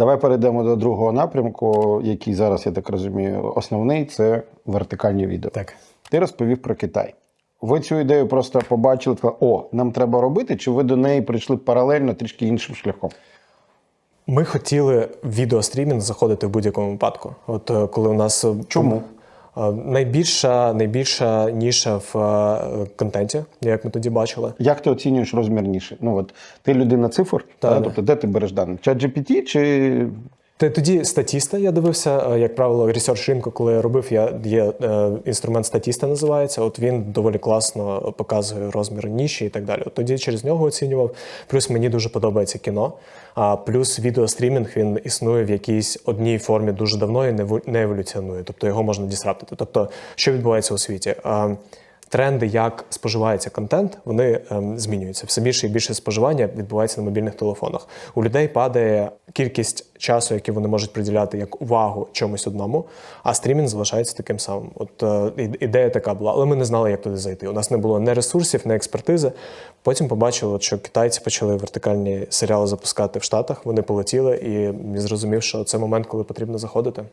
Давай перейдемо до другого напрямку, який зараз, я так розумію, основний це вертикальні відео. Так. Ти розповів про Китай. Ви цю ідею просто побачили, сказали, о, нам треба робити, чи ви до неї прийшли паралельно трішки іншим шляхом? Ми хотіли в відеострімінг заходити в будь-якому випадку. От е, коли у нас е, Чому? Е, найбільша, найбільша ніша в е, контенті, як ми тоді бачили. Як ти оцінюєш розмір ніші? Ну от ти людина цифр, Так. та, тобто де ти береш дані? Чат GPT чи Ти тоді статіста, я дивився, е, як правило, ресерч ринку, коли я робив, я є е, інструмент статіста називається. От він доволі класно показує розмір ніші і так далі. От тоді через нього оцінював. Плюс мені дуже подобається кіно. А плюс відеострімінг він існує в якійсь одній формі дуже давно і не еволюціонує. Тобто його можна дісраптити. Тобто, що відбувається у світі? Тренди, як споживається контент, вони ем, змінюються. Все більше і більше споживання відбувається на мобільних телефонах. У людей падає кількість часу, який вони можуть приділяти як увагу чомусь одному, а стрімінг залишається таким самим. От е, ідея така була, але ми не знали, як туди зайти. У нас не було ні ресурсів, ні експертизи. Потім побачили, що китайці почали вертикальні серіали запускати в Штатах. Вони полетіли, і зрозумів, що це момент, коли потрібно заходити.